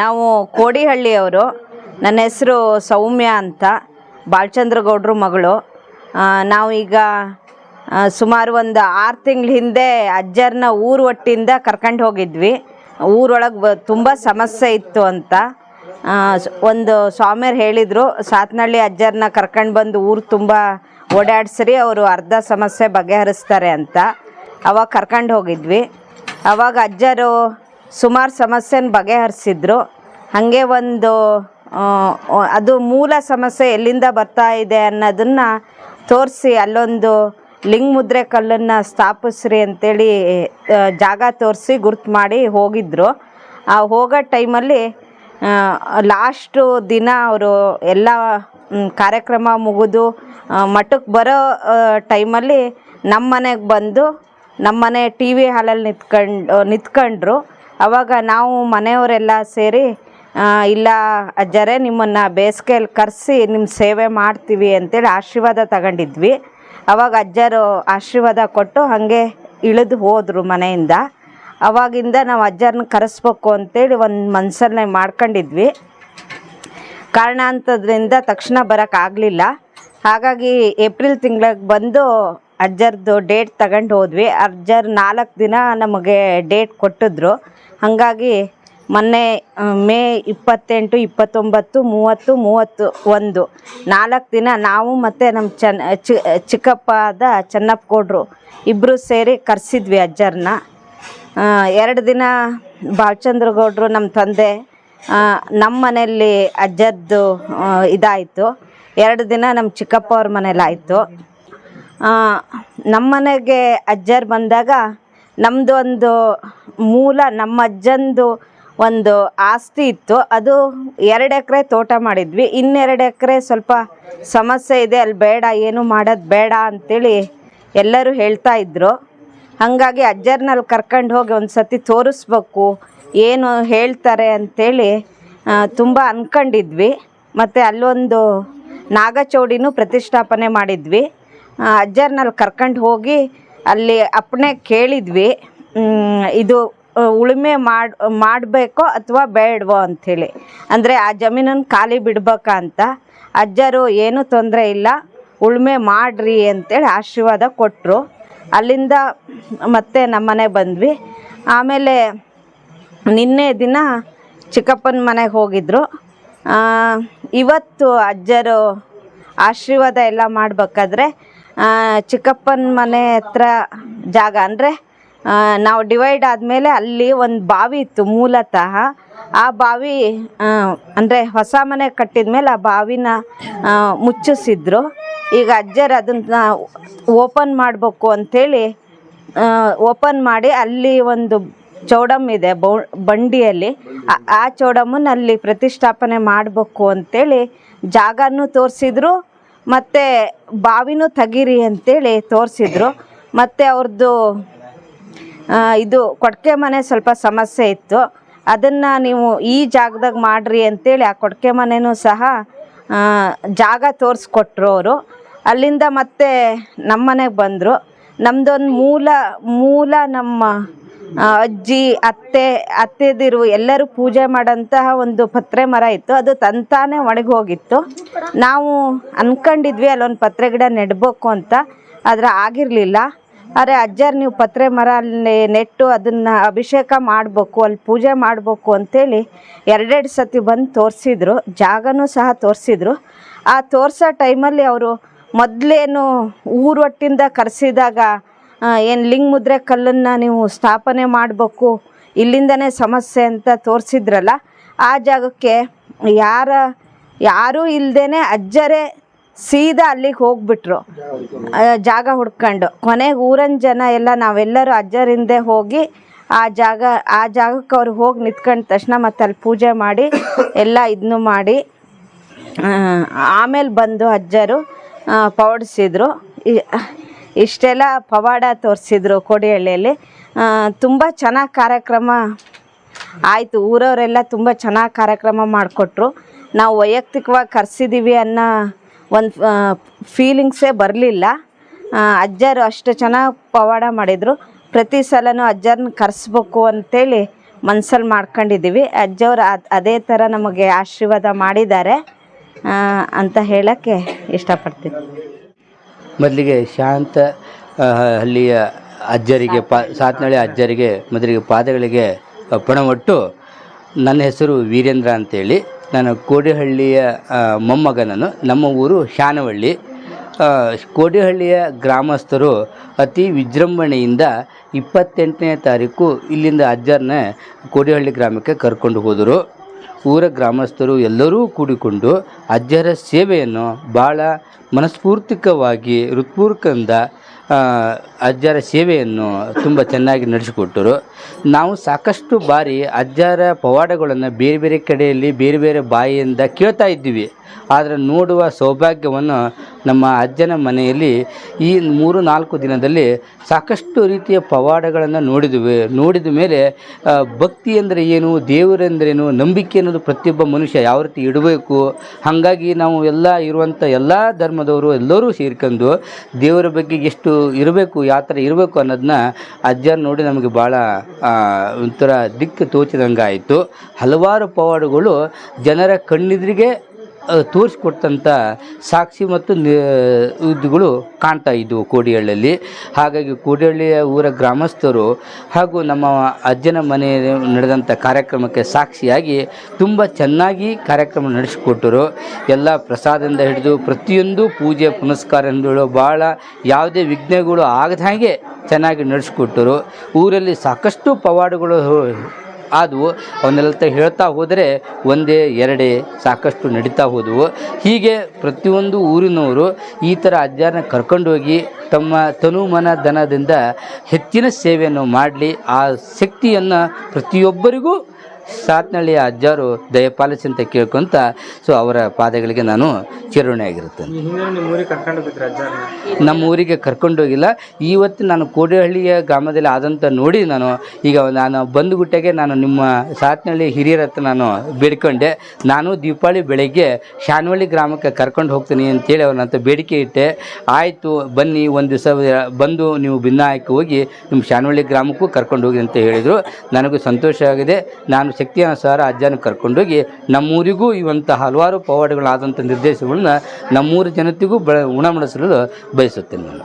ನಾವು ಕೋಡಿಹಳ್ಳಿಯವರು. ನನ್ನ ಹೆಸರು ಸೌಮ್ಯ ಅಂತ. ಬಾಲಚಂದ್ರ ಗೌಡ್ರ ಮಗಳು ನಾವೀಗ ಸುಮಾರು ಒಂದು ಆರು ತಿಂಗಳ ಹಿಂದೆ ಅಜ್ಜರನ್ನ ಊರು ಒಟ್ಟಿಂದ ಕರ್ಕೊಂಡು ಹೋಗಿದ್ವಿ. ಊರೊಳಗೆ ಬ, ತುಂಬ ಸಮಸ್ಯೆ ಇತ್ತು ಅಂತ. ಒಂದು ಸ್ವಾಮಿಯರು ಹೇಳಿದರು ಸಾತ್ನಹಳ್ಳಿ ಅಜ್ಜರನ್ನ ಕರ್ಕೊಂಡು ಬಂದು ಊರು ತುಂಬ ಓಡಾಡ್ಸ್ರಿ, ಅವರು ಅರ್ಧ ಸಮಸ್ಯೆ ಬಗೆಹರಿಸ್ತಾರೆ ಅಂತ. ಅವಾಗ ಕರ್ಕೊಂಡು ಹೋಗಿದ್ವಿ. ಅವಾಗ ಅಜ್ಜರು ಸುಮಾರು ಸಮಸ್ಯೆನ ಬಗೆಹರಿಸಿದ್ರು. ಹಾಗೆ ಒಂದು ಅದು ಮೂಲ ಸಮಸ್ಯೆ ಎಲ್ಲಿಂದ ಬರ್ತಾ ಇದೆ ಅನ್ನೋದನ್ನು ತೋರಿಸಿ ಅಲ್ಲೊಂದು ಲಿಂಗ ಮುದ್ರೆ ಕಲ್ಲನ್ನು ಸ್ಥಾಪಿಸ್ರಿ ಅಂತೇಳಿ ಜಾಗ ತೋರಿಸಿ ಗುರ್ತು ಮಾಡಿ ಹೋಗಿದ್ರು. ಆ, ಹೋಗೋ ಟೈಮಲ್ಲಿ ಲಾಸ್ಟು ದಿನ ಅವರು ಎಲ್ಲ ಕಾರ್ಯಕ್ರಮ ಮುಗಿದು ಮಠಕ್ಕೆ ಬರೋ ಟೈಮಲ್ಲಿ ನಮ್ಮ ಮನೆಗೆ ಬಂದು ನಮ್ಮ ಮನೆ ಟಿ ವಿ ಹಾಲಲ್ಲಿ ನಿತ್ಕಂಡು ನಿಂತ್ಕೊಂಡ್ರು. ಅವಾಗ ನಾವು ಮನೆಯವರೆಲ್ಲ ಸೇರಿ ಇಲ್ಲ ಅಜ್ಜರೇ, ನಿಮ್ಮನ್ನು ಬೇಸಿಗೆಯಲ್ಲಿ ಕರೆಸಿ ನಿಮ್ಮ ಸೇವೆ ಮಾಡ್ತೀವಿ ಅಂತೇಳಿ ಆಶೀರ್ವಾದ ತಗೊಂಡಿದ್ವಿ. ಅವಾಗ ಅಜ್ಜರು ಆಶೀರ್ವಾದ ಕೊಟ್ಟು ಹಾಗೆ ಇಳಿದು ಹೋದರು ಮನೆಯಿಂದ. ಅವಾಗಿಂದ ನಾವು ಅಜ್ಜರನ್ನ ಕರೆಸ್ಬೇಕು ಅಂತೇಳಿ ಒಂದು ಮನಸ್ಸನ್ನೇ ಮಾಡ್ಕೊಂಡಿದ್ವಿ. ಕಾರಣಾಂತರದಿಂದ ತಕ್ಷಣ ಬರೋಕ್ಕಾಗಲಿಲ್ಲ ಹಾಗಾಗಿ ಏಪ್ರಿಲ್ ತಿಂಗಳಿಗೆ ಬಂದು ಅಜ್ಜರ್ದು ಡೇಟ್ ತಗೊಂಡು ಹೋದ್ವಿ. ಅಜ್ಜರ್ ನಾಲ್ಕು ದಿನ ನಮಗೆ ಡೇಟ್ ಕೊಟ್ಟಿದ್ರು. ಹಾಗಾಗಿ ಮೊನ್ನೆ ಮೇ ಇಪ್ಪತ್ತೆಂಟು, ಇಪ್ಪತ್ತೊಂಬತ್ತು, ಮೂವತ್ತು ಮೂವತ್ತು ಒಂದು. ನಾಲ್ಕು ದಿನ ನಾವು ಮತ್ತು ನಮ್ಮ ಚನ್, ಚಿ, ಚಿಕ್ಕಪ್ಪದ ಚೆನ್ನಪ್ಪ ಗೌಡ್ರು ಇಬ್ಬರು ಸೇರಿ ಕರೆಸಿದ್ವಿ ಅಜ್ಜರನ್ನ ಎರಡು ದಿನ ಬಾಲಚಂದ್ರ ಗೌಡ್ರು ನಮ್ಮ ತಂದೆ ನಮ್ಮ ಮನೆಯಲ್ಲಿ ಅಜ್ಜದ್ದು ಇದಾಯಿತು. ಎರಡು ದಿನ ನಮ್ಮ ಚಿಕ್ಕಪ್ಪ ಅವ್ರ ಮನೇಲಿ ಆಯಿತು ನಮ್ಮ ಮನೆಗೆ ಅಜ್ಜರು ಬಂದಾಗ ನಮ್ಮದು ಒಂದು ಮೂಲ, ನಮ್ಮ ಅಜ್ಜಂದು ಒಂದು ಆಸ್ತಿ ಇತ್ತು. ಅದು ಎರಡು ಎಕರೆ ತೋಟ ಮಾಡಿದ್ವಿ. ಇನ್ನೆರಡು ಎಕರೆ ಸ್ವಲ್ಪ ಸಮಸ್ಯೆ ಇದೆ, ಅಲ್ಲಿ ಬೇಡ, ಏನು ಮಾಡೋದು ಬೇಡ ಅಂಥೇಳಿ ಎಲ್ಲರೂ ಹೇಳ್ತಾ ಇದ್ರು. ಹಾಗಾಗಿ ಅಜ್ಜರ್ನಲ್ಲಿ ಕರ್ಕೊಂಡು ಹೋಗಿ ಒಂದು ಸತಿ ತೋರಿಸ್ಬೇಕು, ಏನು ಹೇಳ್ತಾರೆ ಅಂಥೇಳಿ ತುಂಬ ಅಂದ್ಕೊಂಡಿದ್ವಿ ಮತ್ತು ಅಲ್ಲೊಂದು ನಾಗಚೌಡಿನೂ ಪ್ರತಿಷ್ಠಾಪನೆ ಮಾಡಿದ್ವಿ. ಅಜ್ಜರ್ನಲ್ಲಿ ಕರ್ಕೊಂಡು ಹೋಗಿ ಅಲ್ಲಿ ಅಪ್ಪಣೆ ಕೇಳಿದ್ವಿ. ಇದು ಉಳುಮೆ ಮಾಡಿ ಮಾಡಬೇಕೋ ಅಥವಾ ಬೇಡವೋ ಅಂಥೇಳಿ. ಅಂದರೆ ಆ ಜಮೀನನ್ನು ಖಾಲಿ ಬಿಡ್ಬೇಕಾ ಅಂತ ಅಜ್ಜರು ಏನೂ ತೊಂದರೆ ಇಲ್ಲ ಉಳುಮೆ ಮಾಡಿರಿ ಅಂತೇಳಿ ಆಶೀರ್ವಾದ ಕೊಟ್ಟರು ಅಲ್ಲಿಂದ ಮತ್ತೆ ನಮ್ಮನೆ ಬಂದ್ವಿ. ಆಮೇಲೆ ನಿನ್ನೆ ದಿನ ಚಿಕ್ಕಪ್ಪನ ಮನೆಗೆ ಹೋಗಿದ್ರು. ಆ, ಇವತ್ತು ಅಜ್ಜರು ಆಶೀರ್ವಾದ ಎಲ್ಲ ಮಾಡಬೇಕಾದ್ರೆ ಚಿಕ್ಕಪ್ಪನ ಮನೆ ಹತ್ರ ಜಾಗ ಅಂದರೆ ನಾವು ಡಿವೈಡ್ ಆದಮೇಲೆ ಅಲ್ಲಿ ಒಂದು ಬಾವಿ ಇತ್ತು ಮೂಲತಃ. ಆ ಬಾವಿ ಅಂದರೆ ಹೊಸ ಮನೆ ಕಟ್ಟಿದ ಮೇಲೆ ಆ ಬಾವಿನ ಮುಚ್ಚಿಸಿದ್ರು. ಈಗ ಅಜ್ಜರು ಅದನ್ನ ಓಪನ್ ಮಾಡಬೇಕು ಅಂಥೇಳಿ ಓಪನ್ ಮಾಡಿ ಅಲ್ಲಿ ಒಂದು ಚೌಡಮ್ ಇದೆ ಬಂಡಿಯಲ್ಲಿ. ಆ- ಚೌಡಮ್ಮನ ಅಲ್ಲಿ ಪ್ರತಿಷ್ಠಾಪನೆ ಮಾಡಬೇಕು ಅಂಥೇಳಿ ಜಾಗನೂ ತೋರಿಸಿದ್ರು. ಮತ್ತು ಬಾವಿನೂ ತೆಗೀರಿ ಅಂತೇಳಿ ತೋರಿಸಿದ್ರು. ಮತ್ತು ಅವ್ರದ್ದು ಇದು ಕೊಡ್ಕೆ ಮನೆ ಸ್ವಲ್ಪ ಸಮಸ್ಯೆ ಇತ್ತು. ಅದನ್ನು ನೀವು ಈ ಜಾಗದಾಗ ಮಾಡಿರಿ ಅಂತೇಳಿ ಆ ಕೊಡ್ಕೆ ಮನೆಯೂ ಸಹ ಜಾಗ ತೋರಿಸ್ಕೊಟ್ರು ಅವರು. ಅಲ್ಲಿಂದ ಮತ್ತೆ ನಮ್ಮ ಮನೆಗೆ ಬಂದರು. ನಮ್ಮದೊಂದು ಮೂಲ ಮೂಲ ನಮ್ಮ ಅಜ್ಜಿ, ಅತ್ತೆ, ಅತ್ತೆದಿರು ಎಲ್ಲರೂ ಪೂಜೆ ಮಾಡೋಂತಹ ಒಂದು ಪತ್ರೆ ಮರ ಇತ್ತು. ಅದು ತಂತಾನೆ ಒಣಗಿ ಹೋಗಿತ್ತು. ನಾವು ಅನ್ಕೊಂಡಿದ್ವಿ, ಅಲ್ಲೊಂದು ಪತ್ರೆ ಗಿಡ ನೆಡ್ಬೇಕು ಅಂತ. ಆದರೆ ಆಗಿರಲಿಲ್ಲ. ಆದರೆ ಅಜ್ಜಾರು, ನೀವು ಪತ್ರೆ ಮರ ಅಲ್ಲಿ ನೆಟ್ಟು ಅದನ್ನು ಅಭಿಷೇಕ ಮಾಡಬೇಕು, ಅಲ್ಲಿ ಪೂಜೆ ಮಾಡಬೇಕು ಅಂತೇಳಿ ಎರಡೆರಡು ಸತಿ ಬಂದು ತೋರಿಸಿದ್ರು. ಜಾಗನೂ ಸಹ ತೋರಿಸಿದ್ರು. ಆ ತೋರಿಸೋ ಟೈಮಲ್ಲಿ ಅವರು ಮೊದಲೇನು ಊರೊಟ್ಟಿಂದ ಕರೆಸಿದಾಗ ಏನು ಲಿಂಗ ಮುದ್ರೆ ಕಲ್ಲನ್ನು ನೀವು ಸ್ಥಾಪನೆ ಮಾಡಬೇಕು, ಇಲ್ಲಿಂದನೇ ಸಮಸ್ಯೆ ಅಂತ ತೋರಿಸಿದ್ರಲ್ಲ, ಆ ಜಾಗಕ್ಕೆ ಯಾರ, ಯಾರೂ ಇಲ್ಲದೇ ಅಜ್ಜರೇ ಸೀದಾ ಅಲ್ಲಿಗೆ ಹೋಗ್ಬಿಟ್ರು. ಜಾಗ ಹುಡ್ಕೊಂಡು. ಕೊನೆಗೆ ಊರಿನ ಜನ ಎಲ್ಲ ನಾವೆಲ್ಲರೂ ಅಜ್ಜರಿಂದ ಹೋಗಿ ಆ ಜಾಗ, ಆ ಜಾಗಕ್ಕೆ ಅವ್ರು ಹೋಗಿ ನಿಂತ್ಕೊಂಡ ತಕ್ಷಣ ಮತ್ತೆ ಅಲ್ಲಿ ಪೂಜೆ ಮಾಡಿ, ಎಲ್ಲ ಇದನ್ನು ಮಾಡಿ ಆಮೇಲೆ ಬಂದು ಅಜ್ಜರು ಪೌಡಿಸಿದ್ರು. ಇಷ್ಟೆಲ್ಲ ಪವಾಡ ತೋರಿಸಿದ್ರು ಕೋಡಿಹಳ್ಳಿಯಲ್ಲಿ. ತುಂಬ ಚೆನ್ನಾಗಿ ಕಾರ್ಯಕ್ರಮ ಆಯಿತು. ಊರವರೆಲ್ಲ ತುಂಬ ಚೆನ್ನಾಗಿ ಕಾರ್ಯಕ್ರಮ ಮಾಡಿಕೊಟ್ರು. ನಾವು ವೈಯಕ್ತಿಕವಾಗಿ ಕರೆಸಿದ್ದೀವಿ ಅನ್ನೋ ಒಂದು ಫೀಲಿಂಗ್ಸೇ ಬರಲಿಲ್ಲ. ಅಜ್ಜರು ಅಷ್ಟು ಚೆನ್ನಾಗಿ ಪವಾಡ ಮಾಡಿದರು. ಪ್ರತಿ ಸಲನೂ ಅಜ್ಜರನ್ನ ಕರೆಸ್ಬೇಕು ಅಂತೇಳಿ ಮನ್ಸಲ್ಲಿ ಮಾಡ್ಕೊಂಡಿದ್ದೀವಿ ಅಜ್ಜವ್ರು ಅದ್- ಅದೇ ಥರ ನಮಗೆ ಆಶೀರ್ವಾದ ಮಾಡಿದ್ದಾರೆ. ಅಂತ ಹೇಳೋಕ್ಕೆ ಇಷ್ಟಪಡ್ತೀನಿ. ಮೊದಲಿಗೆ ಶಾಂತ ಹಳ್ಳಿಯ ಅಜ್ಜರಿಗೆ ಪಾ, ಸಾತ್ನಳ್ಳಿ ಅಜ್ಜರಿಗೆ, ಮೊದಲಿಗೆ ಪಾದಗಳಿಗೆ ಪಣಮೊಟ್ಟು ನನ್ನ ಹೆಸರು ವೀರೇಂದ್ರ ಅಂತೇಳಿ ನಾನು ಕೋಡಿಹಳ್ಳಿಯ ಮೊಮ್ಮಗನನು ನಮ್ಮ ಊರು ಶಾನವಳ್ಳಿ. ಕೋಡಿಹಳ್ಳಿಯ ಗ್ರಾಮಸ್ಥರು ಅತಿ ವಿಜೃಂಭಣೆಯಿಂದ ಇಪ್ಪತ್ತೆಂಟನೇ ತಾರೀಕು ಇಲ್ಲಿಂದ ಅಜ್ಜರನ್ನ ಕೋಡಿಹಳ್ಳಿ ಗ್ರಾಮಕ್ಕೆ ಕರ್ಕೊಂಡು ಹೋದರು. ಊರ ಗ್ರಾಮಸ್ಥರು ಎಲ್ಲರೂ ಕೂಡಿಕೊಂಡು ಅಜ್ಜರ ಸೇವೆಯನ್ನು ಭಾಳ ಮನಸ್ಫೂರ್ತಿಕವಾಗಿ, ಹೃತ್ಪೂರ್ವಕದಿಂದ ಅಜ್ಜರ ಸೇವೆಯನ್ನು ತುಂಬ ಚೆನ್ನಾಗಿ ನಡೆಸಿಕೊಟ್ಟರು. ನಾವು ಸಾಕಷ್ಟು ಬಾರಿ ಅಜ್ಜರ ಪವಾಡಗಳನ್ನು ಬೇರೆ ಬೇರೆ ಕಡೆಯಲ್ಲಿ, ಬೇರೆ ಬೇರೆ ಬಾಯಿಯಿಂದ ಕೇಳ್ತಾ ಇದ್ದೀವಿ. ಆದರೆ ನೋಡುವ ಸೌಭಾಗ್ಯವನ್ನು ನಮ್ಮ ಅಜ್ಜನ ಮನೆಯಲ್ಲಿ ಈ ಮೂರು ನಾಲ್ಕು ದಿನದಲ್ಲಿ ಸಾಕಷ್ಟು ರೀತಿಯ ಪವಾಡಗಳನ್ನು ನೋಡಿದ್ವಿ. ನೋಡಿದ ಮೇಲೆ ಭಕ್ತಿ ಅಂದರೆ ಏನು ದೇವರೆಂದರೇನು ನಂಬಿಕೆ ಅನ್ನೋದು ಪ್ರತಿಯೊಬ್ಬ ಮನುಷ್ಯ ಯಾವ ರೀತಿ ಇಡಬೇಕು, ಹಾಗಾಗಿ ನಾವು ಎಲ್ಲ ಇರುವಂಥ ಎಲ್ಲ ಧರ್ಮದವರು ಎಲ್ಲರೂ ಸೇರ್ಕೊಂಡು ದೇವರ ಬಗ್ಗೆ ಎಷ್ಟು ಇರಬೇಕು, ಯಾವ ಥರ ಇರಬೇಕು ಅನ್ನೋದನ್ನ ಅಜ್ಜ ನೋಡಿ ನಮಗೆ ಭಾಳ ಒಂಥರ ದಿಕ್ಕು ತೋಚಿದಂಗೆ ಆಯಿತು ಹಲವಾರು ಪವಾಡಗಳು ಜನರ ಕಣ್ಣೆದುರಿಗೆ ತೋರಿಸ್ಕೊಟ್ಟಂಥ ಸಾಕ್ಷಿ ಮತ್ತು ಇದುಗಳು ಕಾಣ್ತಾ ಇದ್ದವು ಕೋಡಿಹಳ್ಳಿಯಲ್ಲಿ. ಹಾಗಾಗಿ ಕೋಡಿಹಳ್ಳಿಯ ಊರ ಗ್ರಾಮಸ್ಥರು ಹಾಗೂ ನಮ್ಮ ಅಜ್ಜನ ಮನೆ ನಡೆದಂಥ ಕಾರ್ಯಕ್ರಮಕ್ಕೆ ಸಾಕ್ಷಿಯಾಗಿ ತುಂಬ ಚೆನ್ನಾಗಿ ಕಾರ್ಯಕ್ರಮ ನಡೆಸಿಕೊಟ್ಟರು. ಎಲ್ಲ ಪ್ರಸಾದದಿಂದ ಹಿಡಿದು ಪ್ರತಿಯೊಂದು ಪೂಜೆ ಪುನಸ್ಕಾರಗಳು ಭಾಳ ಯಾವುದೇ ವಿಘ್ನಗಳು ಆಗದ ಹಾಗೆ ಚೆನ್ನಾಗಿ ನಡೆಸಿಕೊಟ್ಟರು. ಊರಲ್ಲಿ ಸಾಕಷ್ಟು ಪವಾಡಗಳು ಆದವು ಅವನ್ನೆಲ್ಲ ಹೇಳ್ತಾ ಹೋದರೆ ಒಂದೇ ಎರಡೇ ಸಾಕಷ್ಟು ನಡೀತಾ ಹೋದವು. ಹೀಗೆ ಪ್ರತಿಯೊಂದು ಊರಿನವರು ಈ ಥರ ಅಜ್ಜಾರನ್ನ ಕರ್ಕೊಂಡೋಗಿ ತಮ್ಮ ತನು ಮನ ಧನದಿಂದ ಹೆಚ್ಚಿನ ಸೇವೆಯನ್ನು ಮಾಡಲಿ. ಆ ಶಕ್ತಿಯನ್ನು ಪ್ರತಿಯೊಬ್ಬರಿಗೂ ಸಾತ್ನಳ್ಳಿಯ ಅಜ್ಜಾರು ದಯಪಾಲಿಸಿ ಅಂತ ಕೇಳ್ಕೊಂತ ಸೊ ಅವರ ಪಾದಗಳಿಗೆ ನಾನು ಚಿರುಣೆ ಆಗಿರುತ್ತೇನೆ ನಮ್ಮ ಊರಿಗೆ ಕರ್ಕೊಂಡೋಗಿಲ್ಲ ಇವತ್ತು ನಾನು ಕೋಡಿಹಳ್ಳಿಯ ಗ್ರಾಮದಲ್ಲಿ ಆದಂಥ ನೋಡಿ ನಾನು ಈಗ ನಾನು ಬಂದುಗುಟ್ಟೆಗೆ ನಾನು ನಿಮ್ಮ ಸಾತ್ನಳ್ಳಿ ಹಿರಿಯರ ಹತ್ರ ನಾನು ಬೇಡ್ಕೊಂಡೆ. ನಾನು ದೀಪಾವಳಿ ಬೆಳಗ್ಗೆ ಶಾನವಳ್ಳಿ ಗ್ರಾಮಕ್ಕೆ ಕರ್ಕೊಂಡು ಹೋಗ್ತೀನಿ ಅಂತೇಳಿ ಅವ್ರನ್ನ ಬೇಡಿಕೆ ಇಟ್ಟೆ. ಆಯಿತು ಬನ್ನಿ ಒಂದು ದಿವಸ ಬಂದು ನೀವು ಭಿನ್ನಾಯಕ ಹೋಗಿ ನಿಮ್ಮ ಶಾನವಳ್ಳಿ ಗ್ರಾಮಕ್ಕೂ ಕರ್ಕೊಂಡು ಹೋಗಿ ಅಂತ ಹೇಳಿದರು. ನನಗೂ ಸಂತೋಷ ಆಗಿದೆ ನಾನು ಶಕ್ತಿ ಅನುಸಾರ ಅಜ್ಜನ ಕರ್ಕೊಂಡೋಗಿ ನಮ್ಮೂರಿಗೂ ಇವಂಥ ಹಲವಾರು ಪವಾಡಗಳಾದಂಥ ನಿರ್ದೇಶಗಳನ್ನ ನಮ್ಮೂರ ಜನತೆಗೂ ಬ ಉಣಮಡಿಸಲು ಬಯಸುತ್ತೇನೆ ನಾನು.